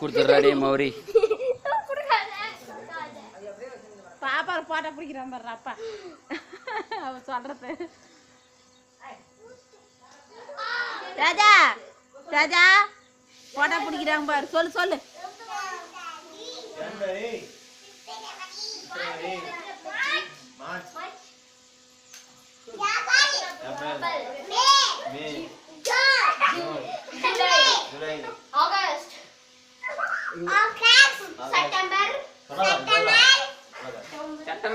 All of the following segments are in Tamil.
கொடுத்துட்றாடி மௌரி. பாப்பா போட்டோ பிடிக்கிறான் பாரு அப்பா. அவ சொல்றது. ராஜா ராஜா போட்டா பிடிக்கிறாங்க பாரு. சொல்லு சொல்லு August September September October November December January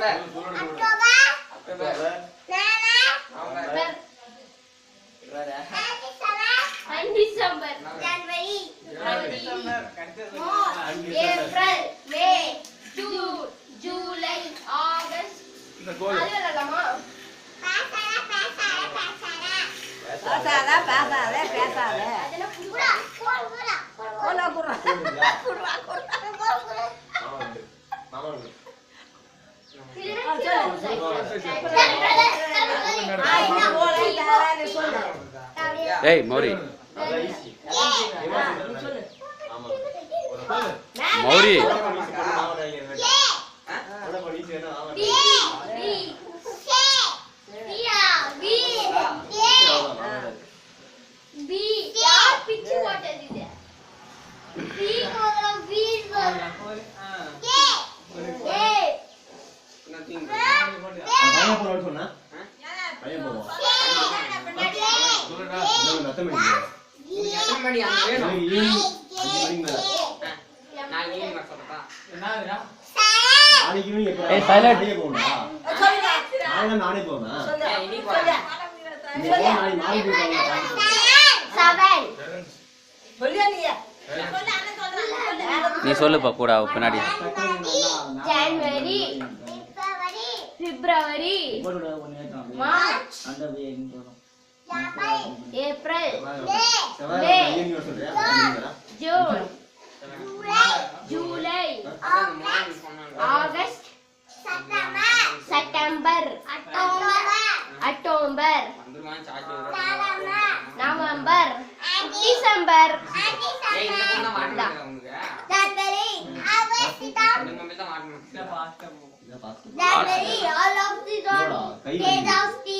April May June July August. அது விளையாடலாமா பேசாத பேசாத பேசாத. அதெல்லாம் புறா போடு புறா போலா குடுறா குடுறா குடுறா ஏய் மௌரி மௌரி ஈவினிங் நானே போவேன் போறேன் நீ சொல்லுப்பா கூட பின்னாடி. January February March. April. June. July. August. September. October. November. December. January, all of the days of the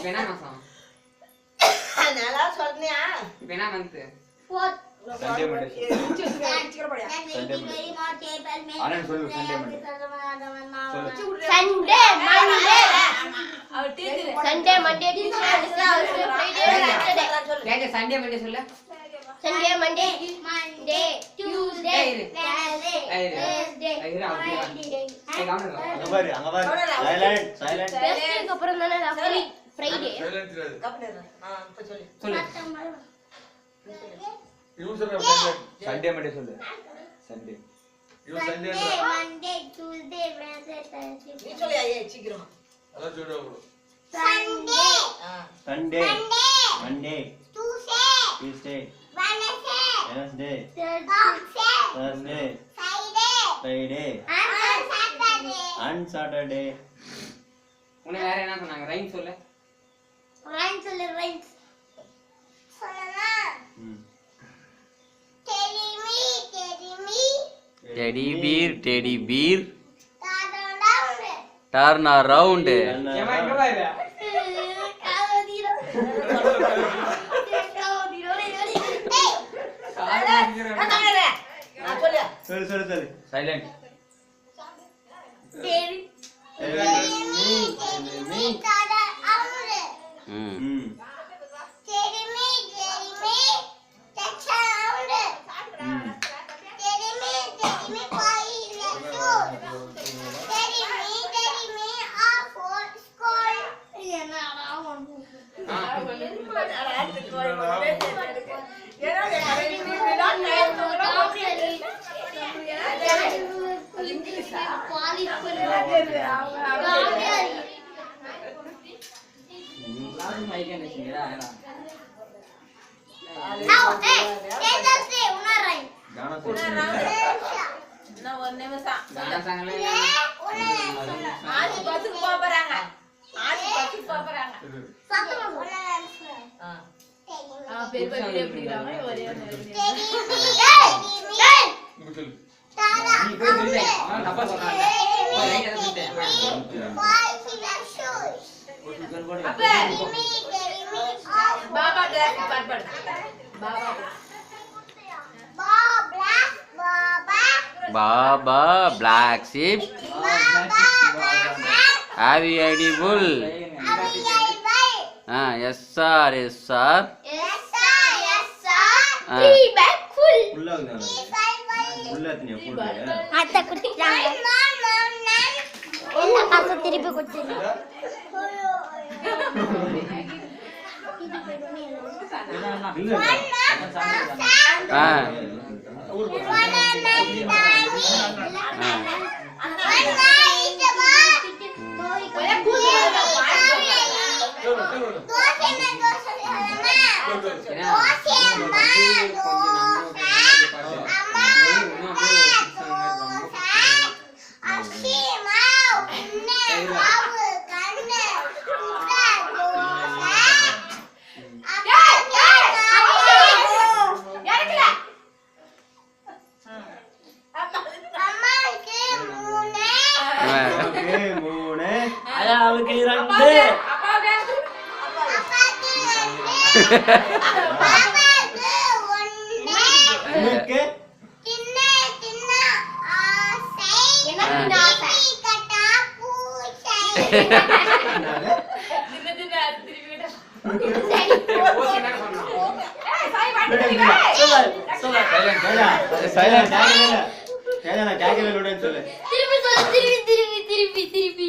இப்போ என்ன மாசம் நல்லா சொன்னியா இப்போ என்ன மந்த் Fourth, சண்டே மண்டே சொல்லு. Sunday Monday Monday Tuesday Monday சொல்லு சண்டே மண்டே. அங்க பாரு அங்க பாரு சைலண்ட் சைலண்ட் வெஸ்ட்டுக்கு அப்புறம் தானே ஃப்ரைடே சொல்லு சண்டே மண்டே சொல்லு Sunday Wednesday, Thursday. Sunday, Sunday Monday, Monday Tuesday, Tuesday Wednesday, Wednesday Friday, Friday And Saturday. And Saturday வேற என்ன சொன்னாங்க ரைம் சொல்லு Rhymes சொல்லு, rhymes. சொல்லவா? Teddy me, teddy me, teddy bear teddy bear turn around. Turn around சொல்லு சொல்லு சொல்லு சைலண்ட் 嗯。கானா சொல்லு கானா சாங்கல நீ போய் சொல்லு அவன் தப்பா சொல்றாங்க போய் ரைட் எதை சொல்லிட்டேன் baa baa black sheep. Have you any wool हाँ yes sir yes sir yes sir yes sir three bags full full लग जाएगा फुल लगती है ஆ. அவளுக்கு இரண்டு. உனக்கு சைலண்ட் கேட்கவே இல்ல. கைலா, நான் கேட்கவே இல்லைன்னு சொல்லு. திருப்பி திருப்பி திருப்பி திருப்பி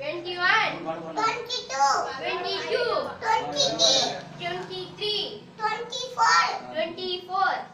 21 22 23 24 24